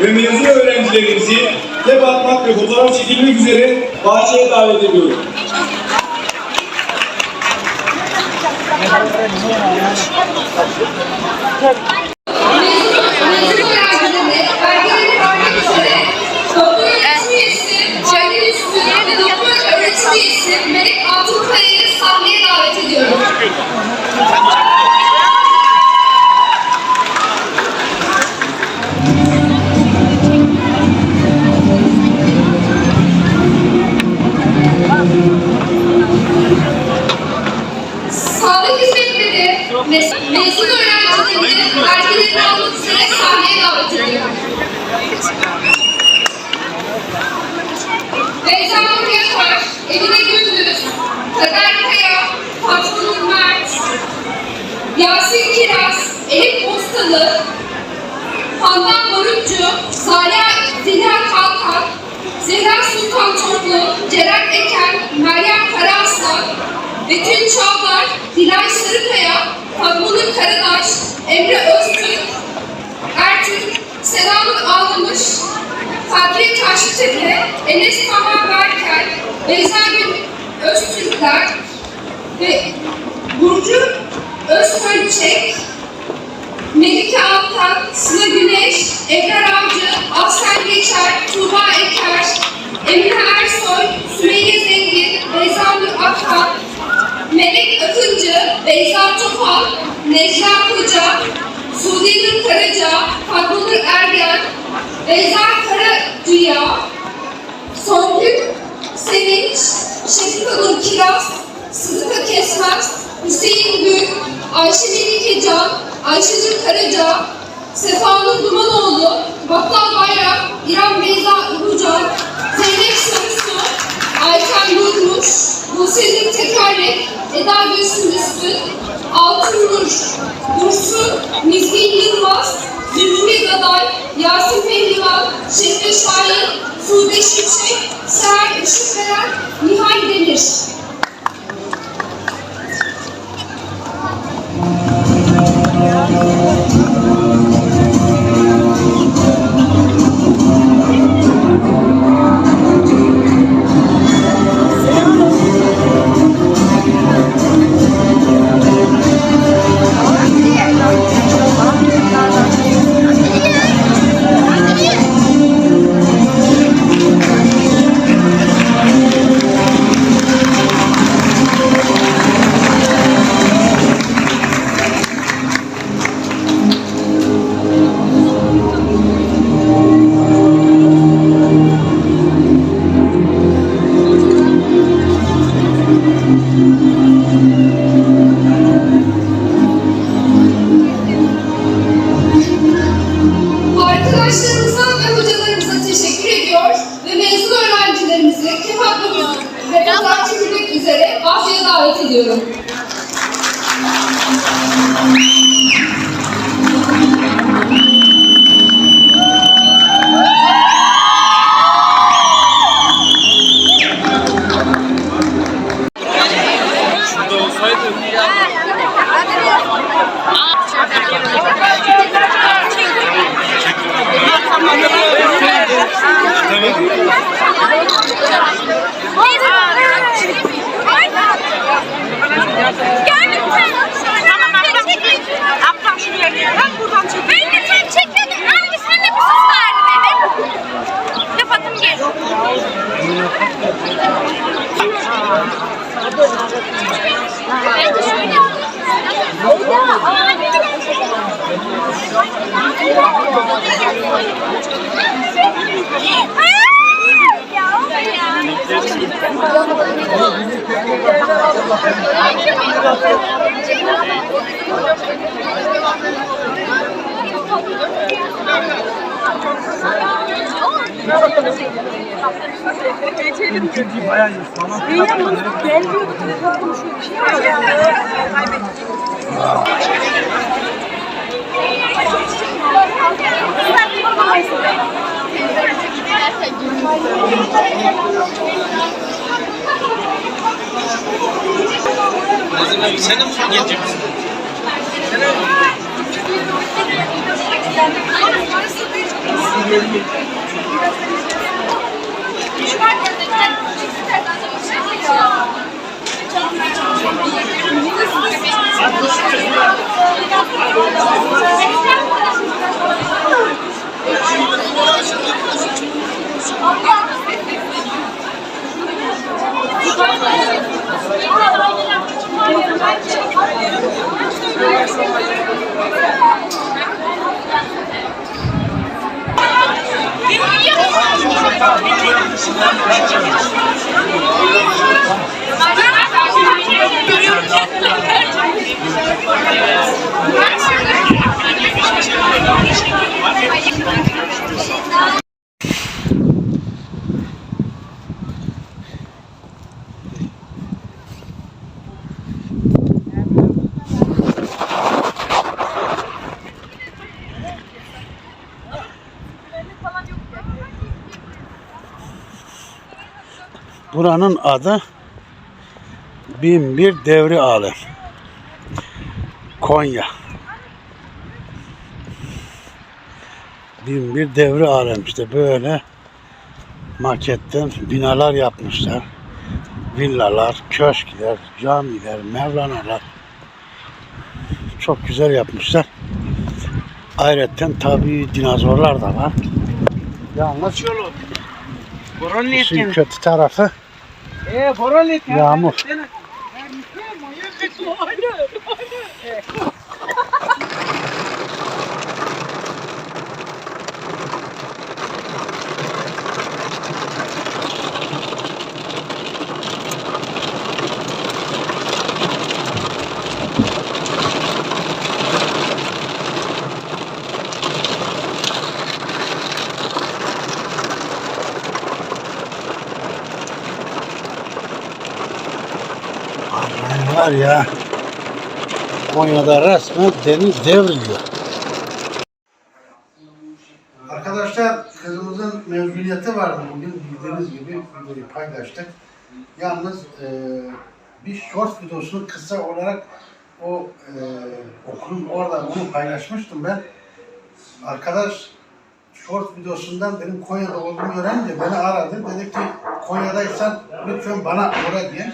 ve mezun öğrencilerimizi kitap atmak ve fotoğraf çekilmek üzere bahçeye davet ediyorum. Melek Altınkaya'yı sahneye davet ediyorum. Handan Barutçu, Zaliha Zeliha Kalkan, Zehra Sultan Çorlu, Ceren Eken, Meryem Karaaslan, Betül Çağlar, Dilay Sarıkaya, Fatma Karadaş, Emre Öztürk, Ertürk, Sedanur Ağlamış, Kadri Taşlıtepe, Enes Taha Berker, Beyza Gül Öztürkler ve Burcu Özkölçek, Melike Altan, Sıla Güneş, Ebrar Avcı, Afsen Geçer, Tuğba Eker, Emine Ersoy, Sümeyye Zengin, Beyza Nur Akhan, Melek Akıncı, Beyza Topal, Necla Koca, Suudi Nur Karaca, Fatma Ergen, Beyza Karacıya, Songül Sevinç, Şefika Nur Kiraz, Sıdıka Kesmez, Hüseyin Gül, Ayşe Melike Can, Ayşegül Karaca, Sefa Nur Dumanoğlu, Battal Bayrak, İrem Beyza Ulucan, Zeynep Sarısu, Ayten Durmuş, Buse'nin Tekerlek, Eda Gülsün Üstün, Altın Nur, Dursun, Mizgin Yılmaz, Zülfü Gaday, Yasin Pehlivan, Şefre Şahin, Sude Şimşek, Seher Işıkveren, Nihal Demir. Nazım abi sen de mi gelecek misin? Şu var ya. Buranın adı Binbir Devri Alem. Konya. Binbir Devri Alem işte böyle maketten binalar yapmışlar. Villalar, köşkler, camiler, mevlanalar. Çok güzel yapmışlar. Ayrıca tabii dinozorlar da var. Yalnız işin kötü tarafı Yağmur. Var ya Konya'da resmen deniz devriliyor. Arkadaşlar kızımızın mezuniyeti vardı bugün bildiğiniz gibi videoyu paylaştık. Yalnız e, bir short videosunu kısa olarak o e, okulun orada onu paylaşmıştım ben. Arkadaş short videosundan benim Konya'da olduğumu öğrenince beni aradı. Dedi ki Konya'daysan lütfen bana uğra diye.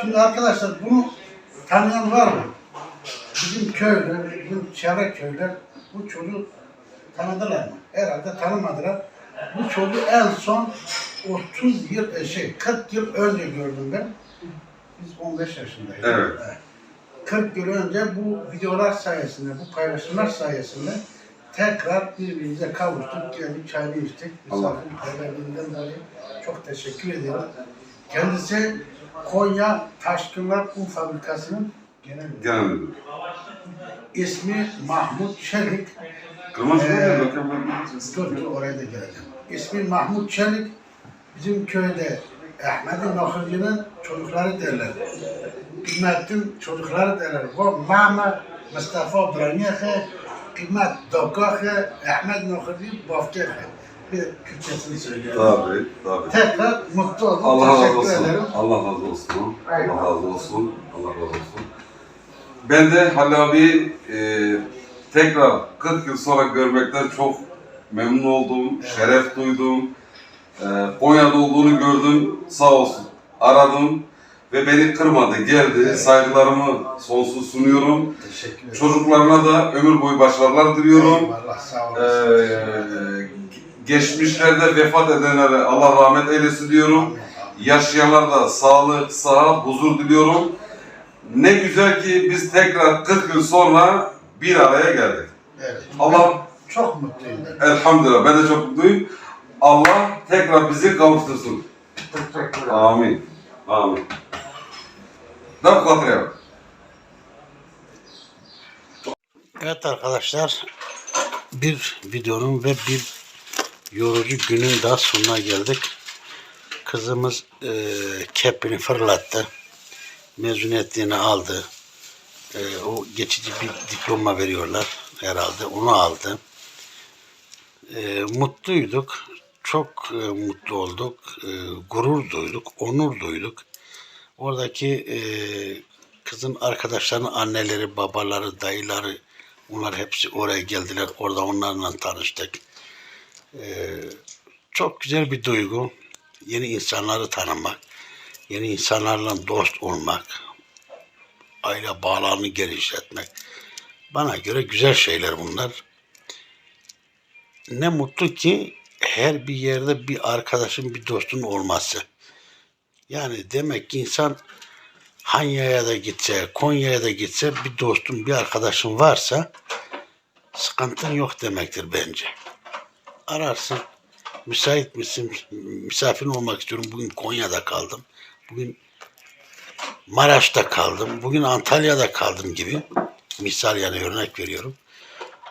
Şimdi arkadaşlar bunu tanıyan var mı? Bizim köyler, bizim çevre köyler bu çocuğu tanıdılar mı? Herhalde tanımadılar. Bu çocuğu en son 30 yıl, e, şey 40 yıl önce gördüm ben. Biz 15 yaşındayız. Evet. 40 yıl önce bu videolar sayesinde, bu paylaşımlar sayesinde tekrar birbirimize kavuştuk, geldik çayını içtik. Misafirperverliğinden dolayı çok teşekkür ederim. Kendisi Konya Taşkınlar Un Fabrikası'nın genel. Genel müdür. İsmi Mahmut Çelik. Kırmızı Ee, ee, Dur dur oraya da geleceğim. İsmi Mahmut Çelik. Bizim köyde Ahmet'in Nahırcı'nın çocukları derler. Kıymettin çocukları derler. Bu Mama Mustafa Branyehe, Kıymet Dokahe, Ahmet Nahırcı Bafkehe. Bir Kürtçesini söylüyorum. Tabii, tabii. Tekrar mutlu oldum. Allah razı olsun. ederim. Allah razı olsun. Allah razı olsun. Allah razı olsun. Ben de Halil abi e, tekrar 40 yıl sonra görmekten çok memnun oldum, şeref duydum. E, Konya'da olduğunu gördüm, sağ olsun. Aradım ve beni kırmadı, geldi. Saygılarımı sonsuz sunuyorum. Teşekkür ederim. Çocuklarına da ömür boyu başarılar diliyorum. Eyvallah sağ Ee, olasın. Geçmişlerde vefat edenlere Allah rahmet eylesin diyorum. Yaşayanlara da sağlık, sıhhat, huzur diliyorum. Ne güzel ki biz tekrar 40 yıl sonra bir araya geldik. Evet. Allah Çok mutluyum ben. elhamdülillah ben de çok mutluyum. Allah tekrar bizi kavuştursun. Amin. Amin. Da katlayalım. Evet arkadaşlar bir videonun ve bir yorucu günün daha sonuna geldik. Kızımız e, kepini fırlattı. Mezuniyetliğini aldı. E, o geçici bir diploma veriyorlar herhalde. Onu aldı. E, mutluyduk. Çok e, mutlu olduk. E, gurur duyduk. Onur duyduk. Oradaki e, kızın arkadaşlarının anneleri, babaları, dayıları onlar hepsi oraya geldiler. Orada onlarla tanıştık. E, çok güzel bir duygu. yeni insanları tanımak, yeni insanlarla dost olmak, aile bağlarını genişletmek. Bana göre güzel şeyler bunlar. Ne mutlu ki her bir yerde bir arkadaşın, bir dostun olması. Yani demek ki insan Hanya'ya da gitse, Konya'ya da gitse bir dostun, bir arkadaşın varsa sıkıntın yok demektir bence. Ararsın, müsait misin, misafirin olmak istiyorum. Bugün Konya'da kaldım. Bugün Maraş'ta kaldım. Bugün Antalya'da kaldım gibi. Misal yani örnek veriyorum.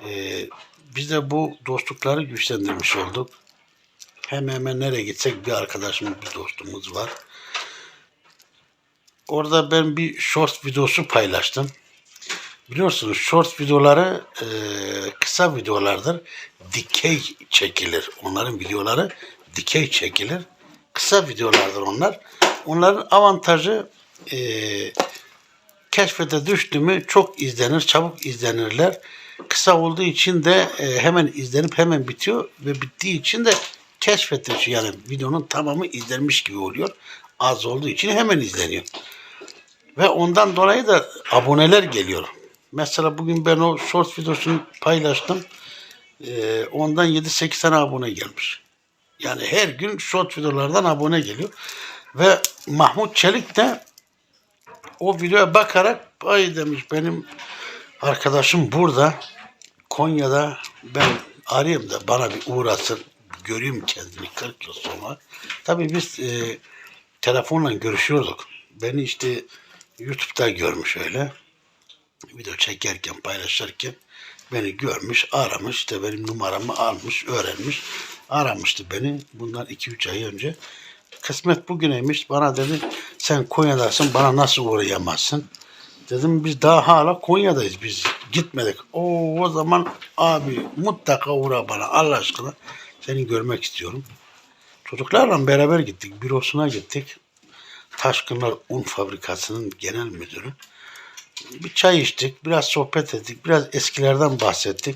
Ee, biz de bu dostlukları güçlendirmiş olduk. Hemen hemen nereye gitsek bir arkadaşımız, bir dostumuz var. Orada ben bir short videosu paylaştım. Biliyorsunuz short videoları e, kısa videolardır. Dikey çekilir. Onların videoları dikey çekilir. Kısa videolardır onlar. Onların avantajı e, keşfete düştü mü çok izlenir, çabuk izlenirler. Kısa olduğu için de e, hemen izlenip hemen bitiyor ve bittiği için de keşfete yani videonun tamamı izlenmiş gibi oluyor. Az olduğu için hemen izleniyor. Ve ondan dolayı da aboneler geliyor. Mesela bugün ben o short videosunu paylaştım. Ee, ondan 7-8 tane abone gelmiş. Yani her gün short videolardan abone geliyor. Ve Mahmut Çelik de o videoya bakarak ay demiş benim arkadaşım burada Konya'da ben arayayım da bana bir uğrasın göreyim kendini 40 yıl sonra. Tabii biz e, telefonla görüşüyorduk. Beni işte YouTube'da görmüş öyle. Video çekerken, paylaşırken beni görmüş, aramış. işte benim numaramı almış, öğrenmiş. Aramıştı beni bundan 2-3 ay önce. Kısmet bugüneymiş. Bana dedi sen Konya'dasın bana nasıl uğrayamazsın? Dedim biz daha hala Konya'dayız biz gitmedik. O o zaman abi mutlaka uğra bana Allah aşkına seni görmek istiyorum. Çocuklarla beraber gittik. Bürosuna gittik. Taşkınlar Un Fabrikası'nın genel müdürü. Bir çay içtik, biraz sohbet ettik, biraz eskilerden bahsettik.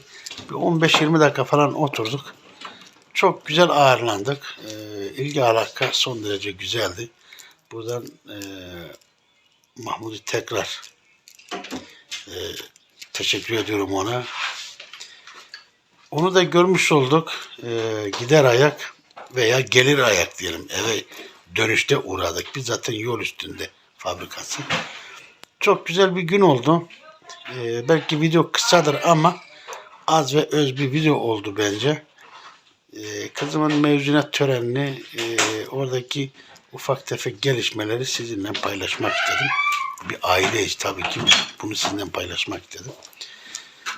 Bir 15-20 dakika falan oturduk. Çok güzel ağırlandık. Ee, ilgi alaka son derece güzeldi. Buradan e, Mahmut'u tekrar e, teşekkür ediyorum ona. Onu da görmüş olduk. Ee, gider ayak veya gelir ayak diyelim. Eve dönüşte uğradık. Biz zaten yol üstünde fabrikası. Çok güzel bir gün oldu. Ee, belki video kısadır ama az ve öz bir video oldu bence. Ee, kızımın mezuniyet törenini e, oradaki ufak tefek gelişmeleri sizinle paylaşmak istedim. Bir aileyiz tabii ki. Bunu sizinle paylaşmak istedim.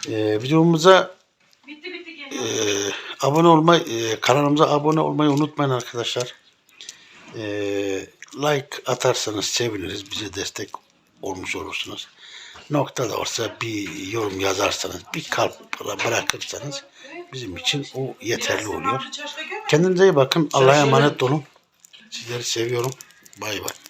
Ee, videomuza Bitti bitti geliyor. ee, abone olmayı, e, kanalımıza abone olmayı unutmayın arkadaşlar. Ee, like atarsanız seviniriz. Bize destek olmuş olursunuz. Nokta da olsa bir yorum yazarsanız, bir kalp bırakırsanız bizim için o yeterli oluyor. Kendinize iyi bakın. Allah'a emanet olun. Sizleri seviyorum. Bay bay.